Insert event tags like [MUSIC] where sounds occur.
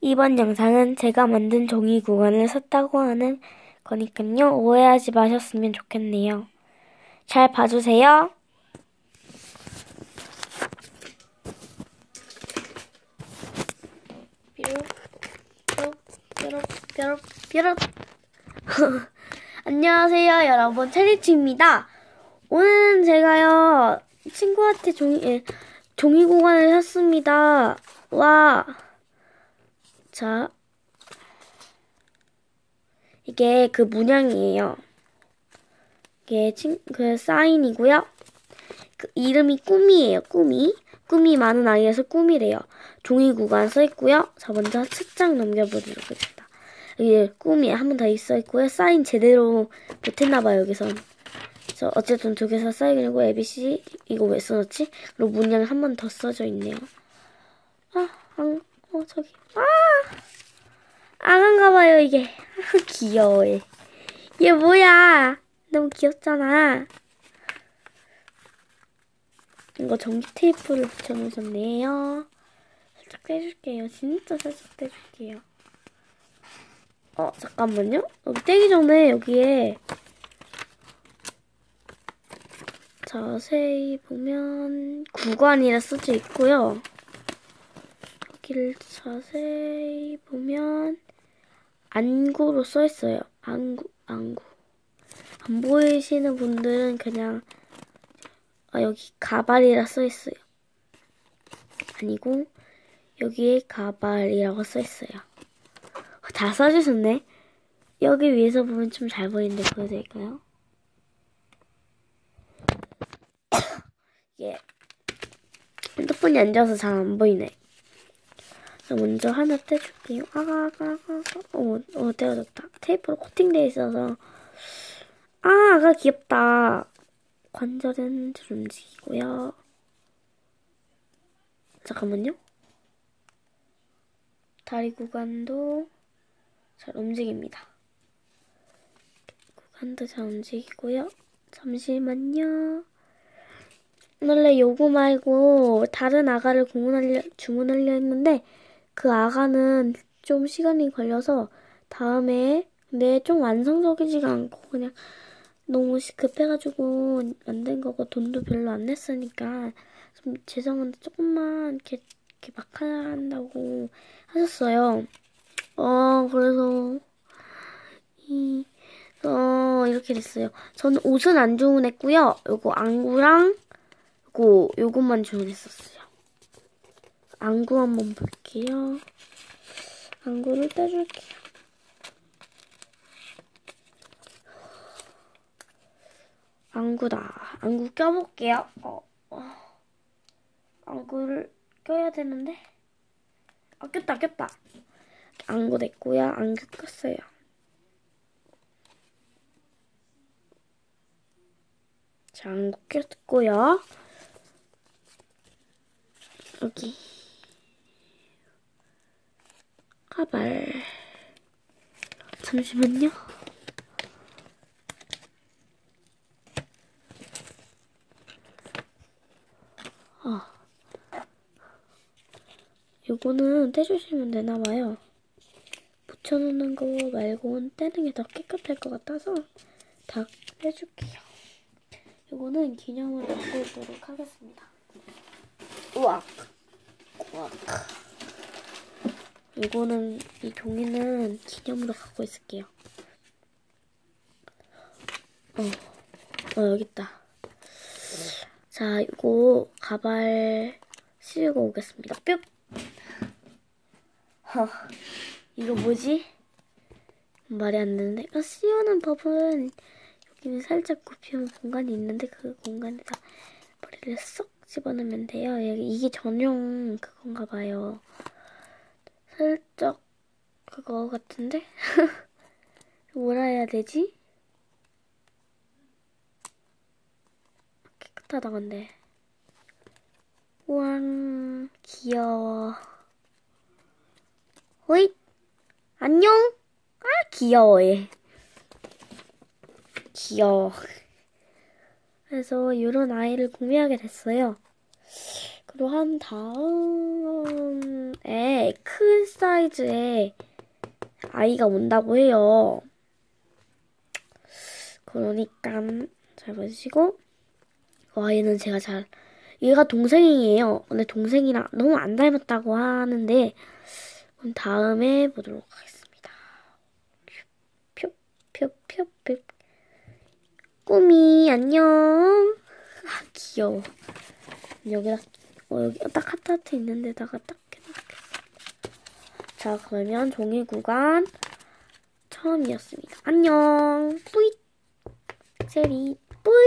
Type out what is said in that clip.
이번 영상은 제가 만든 종이 구간을 샀다고 하는 거니까요. 오해하지 마셨으면 좋겠네요. 잘 봐주세요. [LAUGHS] 안녕하세요, 여러분. 체리치입니다. 오늘은 제가요, 친구한테 종이, 예, 종이 구간을 샀습니다. 와. 자. 이게 그 문양이에요. 이게 친, 그 사인이고요. 그 이름이 꿈이에요, 꿈이. 꿈이 많은 아이에서 꿈이래요. 종이 구간 써 있고요. 자, 먼저 책장 넘겨보도록 하겠습니다. 여기 꿈이 한 번 더 있어 있고요. 사인 제대로 못했나봐요, 여기선. 그래서 어쨌든 두 개서 사인이고 ABC 이거 왜 써놨지? 그리고 문양이 한번 더 써져 있네요. 아, 안, 어 저기 아, 안한가봐요 이게. [LAUGHS] 귀여워 얘. 얘 뭐야? 너무 귀엽잖아. 이거 전기 테이프를 붙여놓으셨네요. 살짝 떼줄게요. 진짜 살짝 떼줄게요. 어, 잠깐만요. 여기 떼기 전에 여기에 자세히 보면 구간이라 써져 있고요. 여기를 자세히 보면 안구로 써 있어요. 안구, 안구. 안 보이시는 분들은 그냥 아, 여기 가발이라 써 있어요. 아니고 여기에 가발이라고 써 있어요. 다 써주셨네. 여기 위에서 보면 좀 잘 보이는데 보여드릴까요? [COUGHS] 예. 핸드폰이 앉아서 잘 안 보이네. 먼저 하나 떼줄게요. 아가, 아가, 아가. 어, 어, 떼어졌다. 테이프로 코팅되어 있어서. 아, 아가 귀엽다. 관절은 잘 움직이고요. 잠깐만요. 다리 구간도 잘 움직입니다. 구간도 잘 움직이고요. 잠시만요. 원래 요거 말고 다른 아가를 주문하려, 주문하려 했는데 그 아가는 좀 시간이 걸려서 다음에 근데 좀 완성적이지가 않고 그냥 너무 급해가지고 만든 거고 돈도 별로 안 냈으니까 좀 죄송한데 조금만 이렇게, 이렇게 막 한다고 하셨어요. 어 그래서 이 어, 이렇게 됐어요. 저는 옷은 안 주문했고요. 요거 안구랑 요거 요것만 주문했었어요. 안구 한번 볼게요. 안구를 떼줄게요. 안구다. 안구 껴볼게요. 어, 어. 안구를 껴야 되는데. 아, 꼈다, 꼈다. 안구 됐고요. 안구 꼈어요. 자, 안구 꼈고요. 여기. 가발. 잠시만요. 어. 요거는 떼주시면 되나봐요. 붙여놓는 거 말고는 떼는 게 더 깨끗할 것 같아서 다 떼줄게요. 요거는 기념으로 갖고 오도록 하겠습니다. 우악! 우악! 이거는, 이 종이는 기념으로 갖고 있을게요. 어, 어, 여깄다. 자, 이거 가발 씌우고 오겠습니다. 뿅! 허, 이거 뭐지? 말이 안 되는데. 아, 씌우는 법은 여기는 살짝 굽히면 공간이 있는데 그 공간에다 머리를 쏙 집어넣으면 돼요. 여기 이게 전용 그건가 봐요. 살짝 그거 같은데? [LAUGHS] 뭐라 해야 되지? 깨끗하다 근데. 우왕 귀여워. 호잇! 안녕! 아 귀여워 얘 귀여워. 그래서 이런 아이를 구매하게 됐어요 그리고 한 다음에 크 사이즈의 아이가 온다고 해요. 그러니까 잘 보시고 와 얘는 제가 잘 얘가 동생이에요. 근데 동생이랑 너무 안 닮았다고 하는데 그럼 다음에 보도록 하겠습니다. 표, 꾸미, 안녕. 아, [LAUGHS] 귀여워. 여기다, 어, 여기 딱 하트 하트 있는 데다가 딱 해놓겠습니다. 자, 그러면 종이 구간 처음이었습니다. 안녕. 뿌잇. 세리, 뿌잇.